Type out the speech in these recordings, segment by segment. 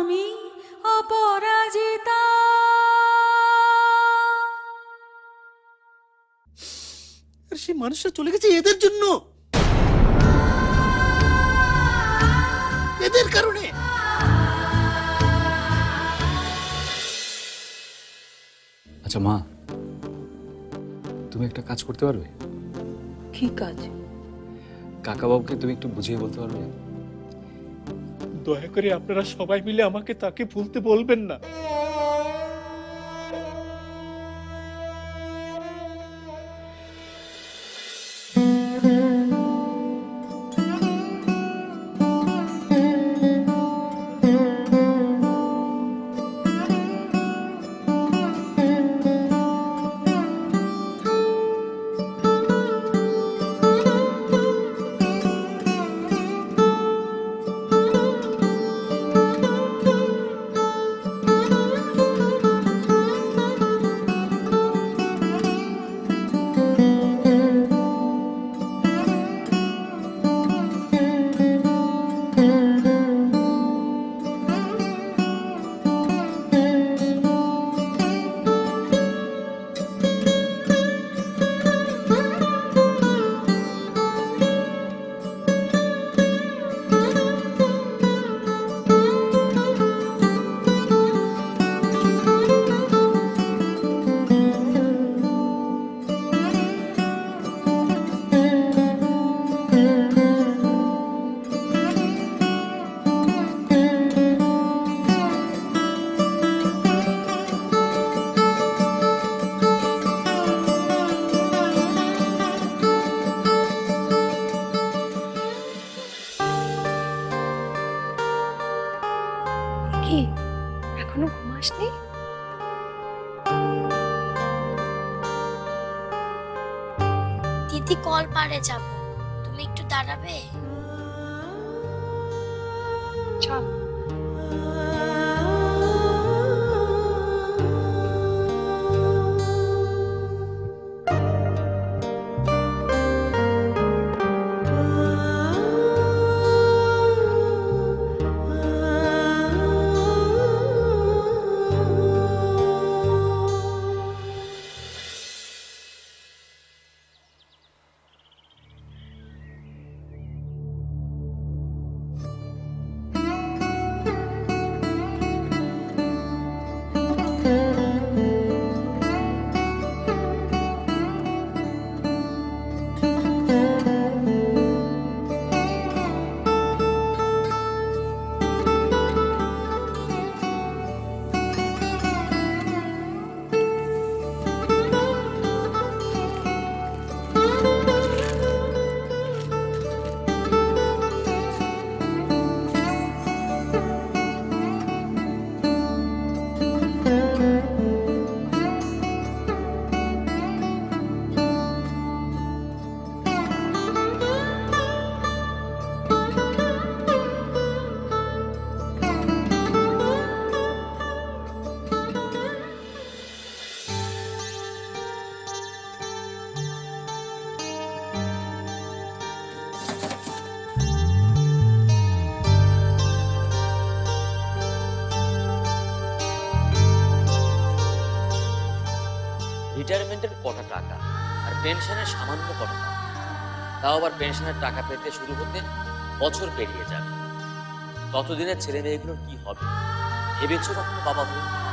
আমি অপরাজিতা। আর সেই মানুষটা চলে গেছে এদের জন্য। এদের কারণে। আচ্ছা মা তুমি একটা কাজ করতে পারবে? কি কাজ? কাকাবাবুকে তুমি একটু বুঝিয়ে বলতে পারবে? দয়া করে আপনারা সবাই মিলে আমাকে তাকে ভুলতে বলবেন না। যাব পেনশনের সামান্য টাকা তাও আবার পেনশনের টাকা পেতে শুরু হতে বছর পেরিয়ে যাবে। ততদিনের ছেলে মেয়েগুলোর কি হবে? ভেবেছো কখনো বাবা হয়ে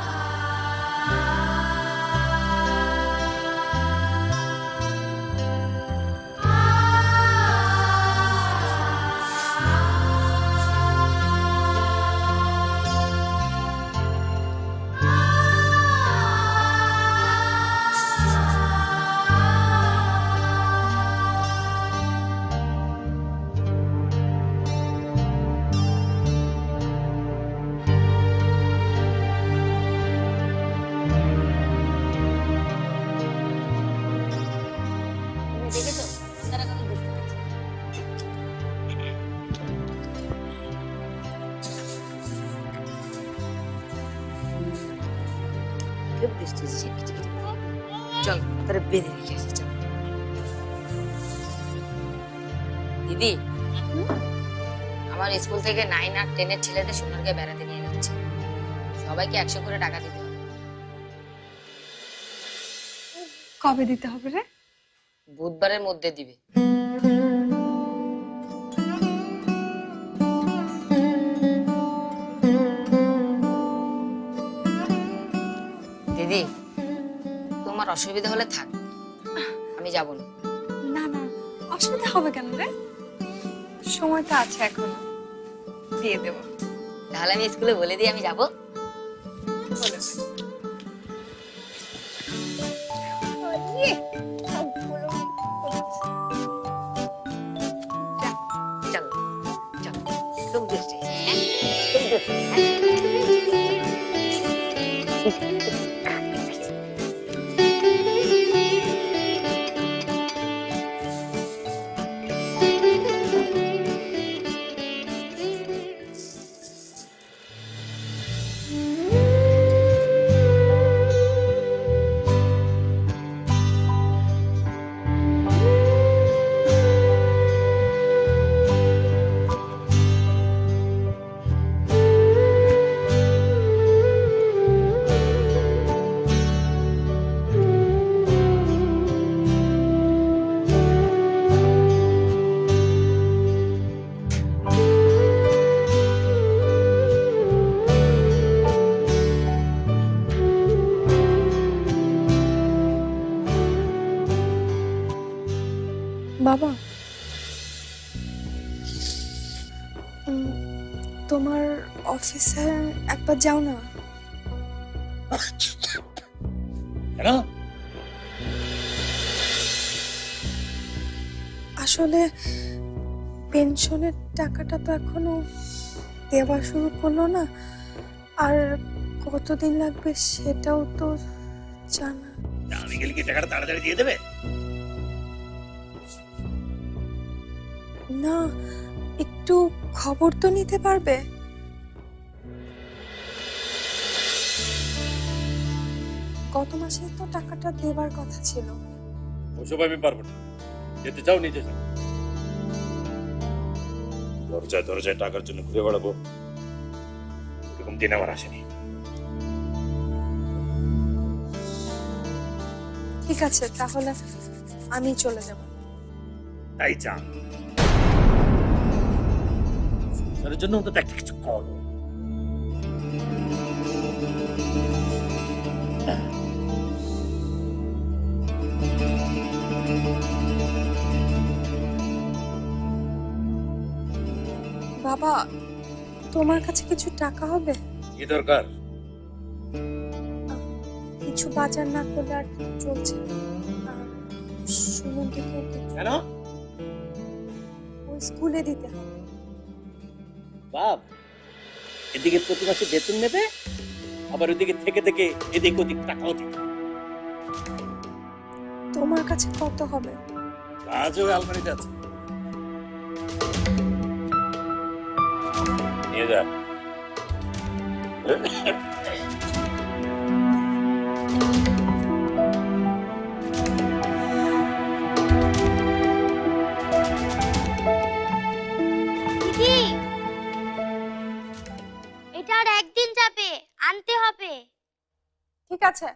কেউ বৃষ্টি এসেছে চল তারা বেঁধে রেখে আসি চল। দিদি আমার স্কুল থেকে নাইন আর টেনের ছেলেদের সোনারকে বেড়াতে নিয়ে যাচ্ছে। সবাইকে একশো করে টাকা দিতে হবে। কবে দিতে হবে রে? বুধবারের মধ্যে দিবে। তোমার অসুবিধা হলে থাক। আমি যাব না। না না অসুবিধা হবে কেন রে? সময় তো আছে এখন। দিয়ে দেব। তাহলে আমি স্কুলে বলে দিই আমি যাব। বলে বাবা। তোমার অফিসে একবার যাও না। আসলে পেনশনের টাকাটা তো এখনও দেওয়া শুরু করল না। আর কতদিন লাগবে সেটাও তো জানা। আমি গেলে কি টাকাটা তাড়াতাড়ি দিয়ে দেবে? না একটু খবর তো নিতে পারবে? গত মাসে তো টাকাটা দেবার কথা ছিল। ওসব আমি পারব না। যেতে চাও নিজে যাও দরজায় দরজায় টাকার জন্য ঘুরে বেড়াবো। এরকম দিন আমার আসেনি। ঠিক আছে তাহলে আমি চলে যাব। তাই চান সংসারের জন্য অন্তত একটা কিছু করো। বাবা তোমার কাছে কিছু টাকা হবে? কি দরকার? কিছু বাজার না করলে আর চলছে না। কেন? স্কুলে দিতে হবে। বাপ এদিকে প্রতি মাসে বেতন নেবে আবার ওদিকে থেকে থেকে এদিক ওদিক টাকাও দিতে তোমার কাছে কত হবে? আজও আলমারিতে আছে। নিয়ে যা। ঠিক আছে?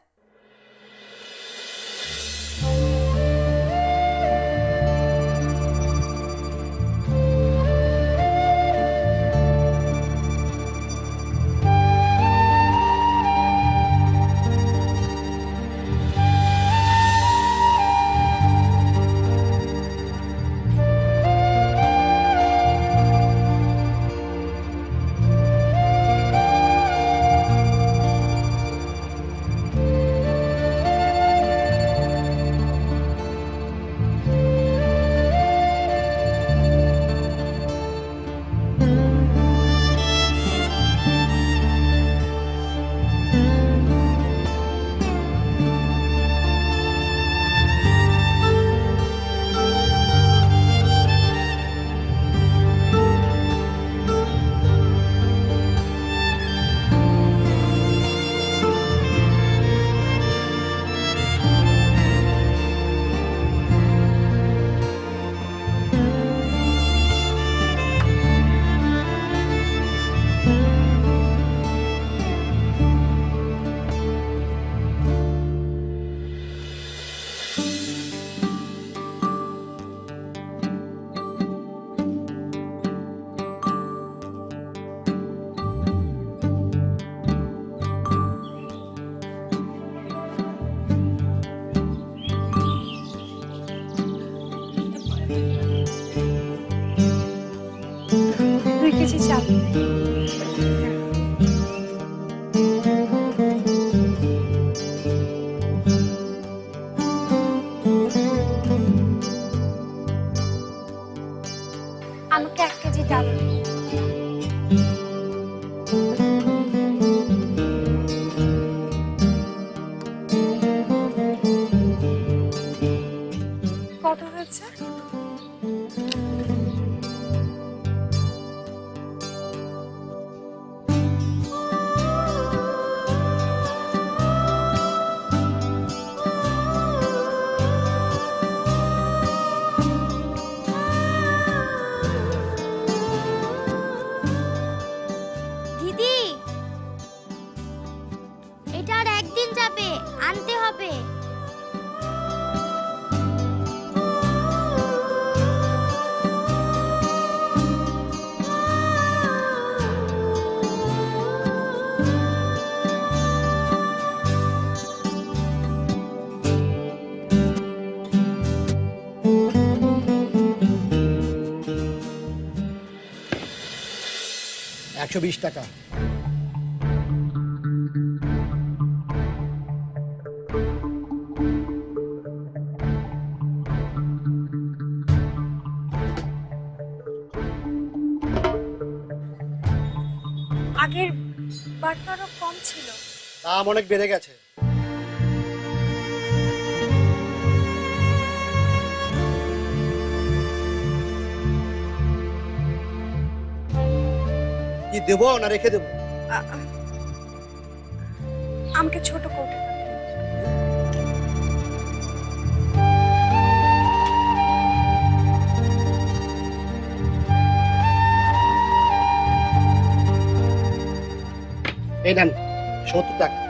হবে। একশো বিশ টাকা। আগের আরও কম ছিল। দাম অনেক বেড়ে গেছে। কি দেবো না রেখে দেবো? আ- আ- আমাকে ছোট কৌটো এই নেন সত্তর টাকা।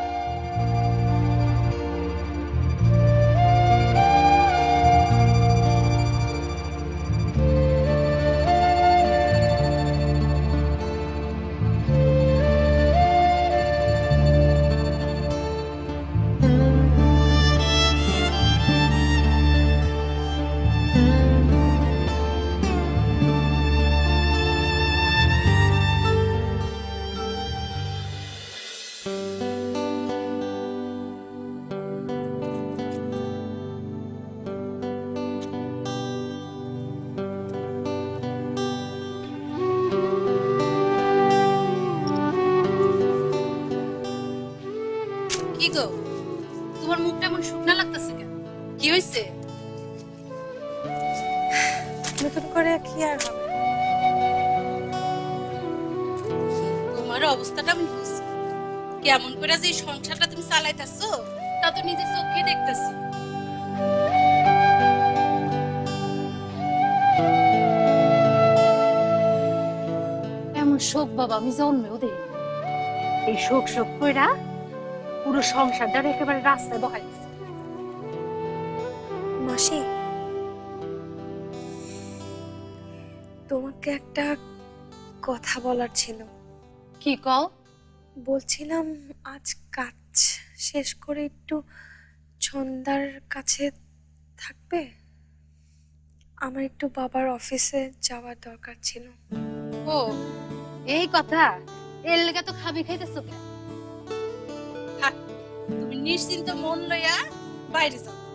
কি হয়েছে নতুন করে কি আর হবে? তোমার অবস্থাটা আমি বুঝছি। কেমন করে যে সংসারটা তুমি চালাইতেছো তা তো নিজের চোখে দেখতেছি। এমন শোক বাবা আমি জন্মেও দেই এই শোক শোক কইরা পুরো সংসারটা একেবারে রাস্তায় বহাই দিছে। তোমাকে একটা কথা বলার ছিল। কি কও? বলছিলাম আজ কাজ শেষ করে একটু ছন্দার কাছে থাকবে। আমার একটু বাবার অফিসে যাওয়ার দরকার ছিল। ও এই কথা? এর লেগে তো খাবি খাইতেছো কেন? তুমি নিশ্চিন্ত মন লইয়া বাইরে যাও।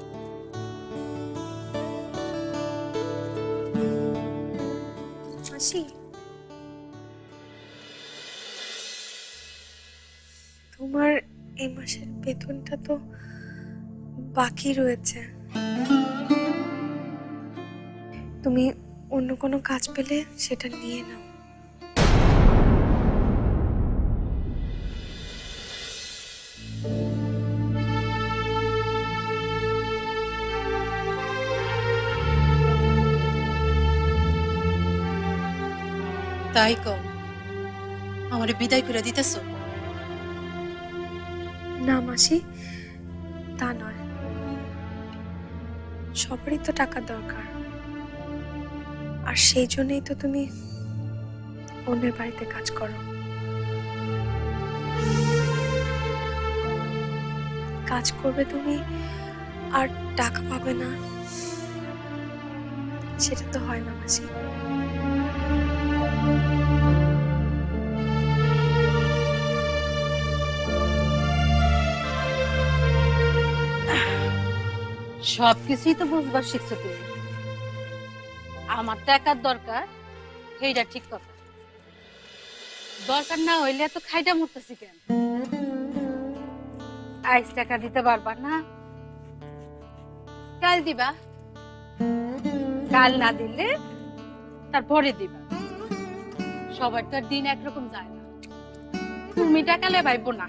মাসি তোমার এই মাসের বেতনটা তো বাকি রয়েছে। তুমি অন্য কোনো কাজ পেলে সেটা নিয়ে নাও। তাই কও, আমারে বিদায় করে দিতেছো? না মাসি, তা নয়। সবারই তো টাকার দরকার। আর সেই জন্যই তো তুমি অন্যের বাড়িতে কাজ করো। কাজ করবে তুমি, আর টাকা পাবে না। সেটা তো হয় না মাসি। সব কিছুই তো বুঝবার শিখছো তুমি। আমার টাকার দরকার, সেইটা ঠিক কথা। দরকার না হইলে এত খাইটা মরতেছি কেন? আইস টাকা দিতে পারবা না। কাল দিবা। কাল না দিলে তারপরে দিবা। সবার তো দিন একরকম যায় না। তুমি টাকা লেবাইবো না।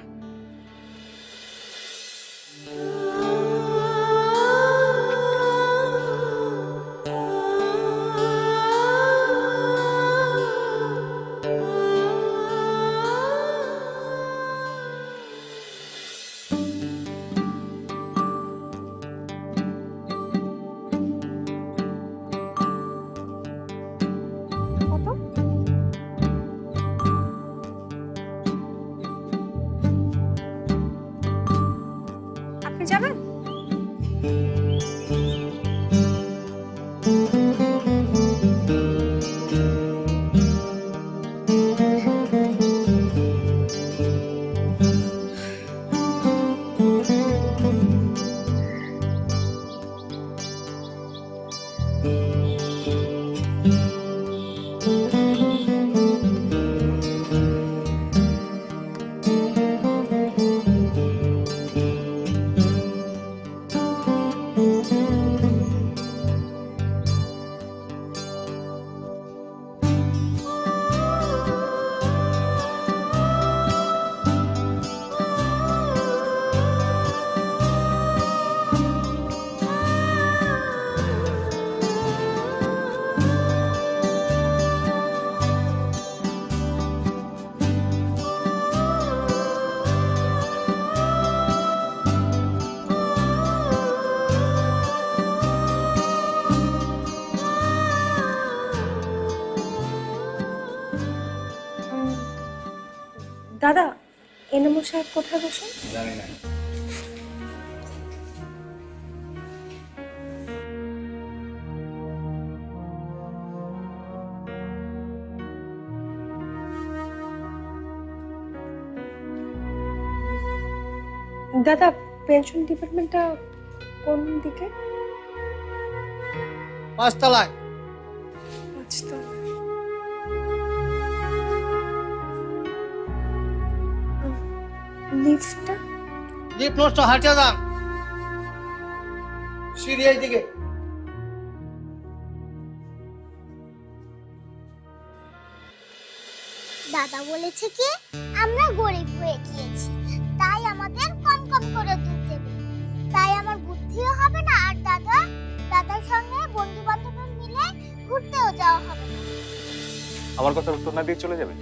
সাহেব কোথায় বসেন? জানি না দাদা পেনশন ডিপার্টমেন্টটা কোন দিকে? পাঁচতলায়। আচ্ছা লিফটটা? লিফট নষ্ট হাঁটে যান। সিঁড়ি এইদিকে। দাদা বলেছে কি আমরা গরিব হয়ে গিয়েছি তাই আমাদের কম কম করে দুধ দেবে। তাই আমার বুদ্ধিও হবে না আর দাদা দাদার সঙ্গে বন্ধু বান্ধব মিলে ঘুরতেও যাওয়া হবে না। আমার কথার উত্তর না দিয়ে চলে যাবে?